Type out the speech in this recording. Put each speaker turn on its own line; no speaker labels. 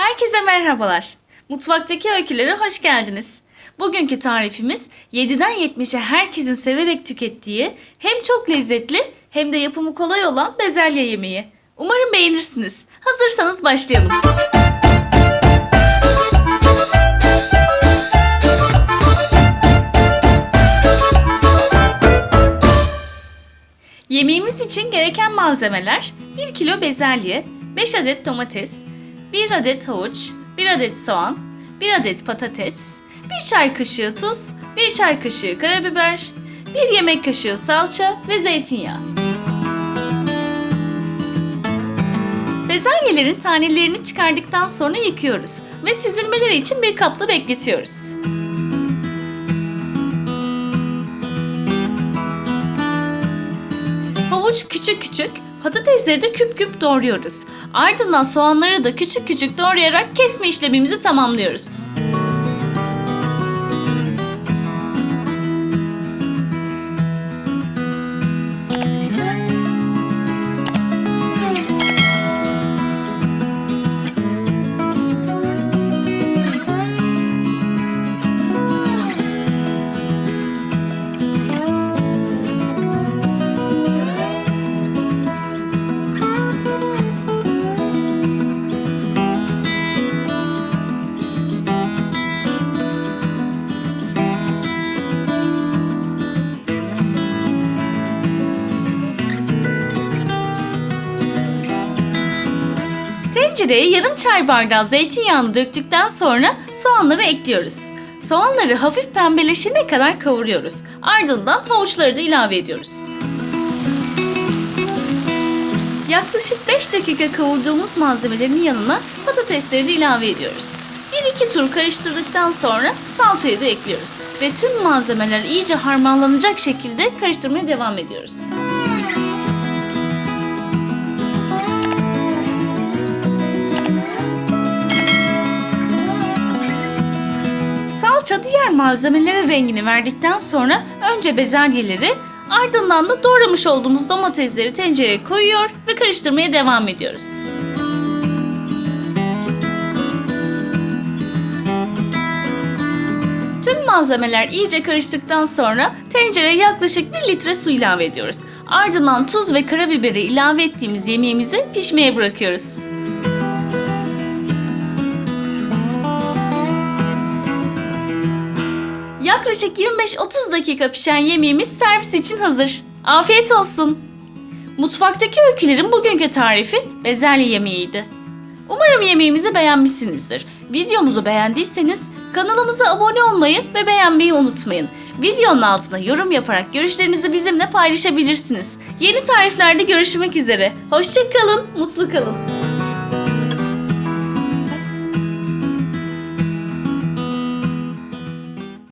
Herkese merhabalar. Mutfaktaki öykülere hoş geldiniz. Bugünkü tarifimiz 7'den 70'e herkesin severek tükettiği hem çok lezzetli hem de yapımı kolay olan bezelye yemeği. Umarım beğenirsiniz. Hazırsanız başlayalım. Yemeğimiz için gereken malzemeler 1 kilo bezelye, 5 adet domates, 1 adet havuç, 1 adet soğan, 1 adet patates, 1 çay kaşığı tuz, 1 çay kaşığı karabiber, 1 yemek kaşığı salça ve zeytinyağı. Bezelyelerin tanelerini çıkardıktan sonra yıkıyoruz ve süzülmeleri için bir kapta bekletiyoruz. Havuç küçük küçük, patatesleri de küp küp doğruyoruz. Ardından soğanları da küçük küçük doğrayarak kesme işlemimizi tamamlıyoruz. Tencereye yarım çay bardağı zeytinyağını döktükten sonra soğanları ekliyoruz. Soğanları hafif pembeleşene kadar kavuruyoruz. Ardından havuçları da ilave ediyoruz. Yaklaşık 5 dakika kavurduğumuz malzemelerin yanına patatesleri de ilave ediyoruz. 1-2 tur karıştırdıktan sonra salçayı da ekliyoruz. Ve tüm malzemeler iyice harmanlanacak şekilde karıştırmaya devam ediyoruz. Salça diğer malzemelere rengini verdikten sonra önce bezelyeleri ardından da doğramış olduğumuz domatesleri tencereye koyuyor ve karıştırmaya devam ediyoruz. Tüm malzemeler iyice karıştıktan sonra tencereye yaklaşık 1 litre su ilave ediyoruz. Ardından tuz ve karabiberi ilave ettiğimiz yemeğimizi pişmeye bırakıyoruz. Yaklaşık 25-30 dakika pişen yemeğimiz servis için hazır. Afiyet olsun. Mutfaktaki öykülerin bugünkü tarifi bezelye yemeğiydi. Umarım yemeğimizi beğenmişsinizdir. Videomuzu beğendiyseniz kanalımıza abone olmayı ve beğenmeyi unutmayın. Videonun altına yorum yaparak görüşlerinizi bizimle paylaşabilirsiniz. Yeni tariflerde görüşmek üzere. Hoşçakalın, mutlu kalın.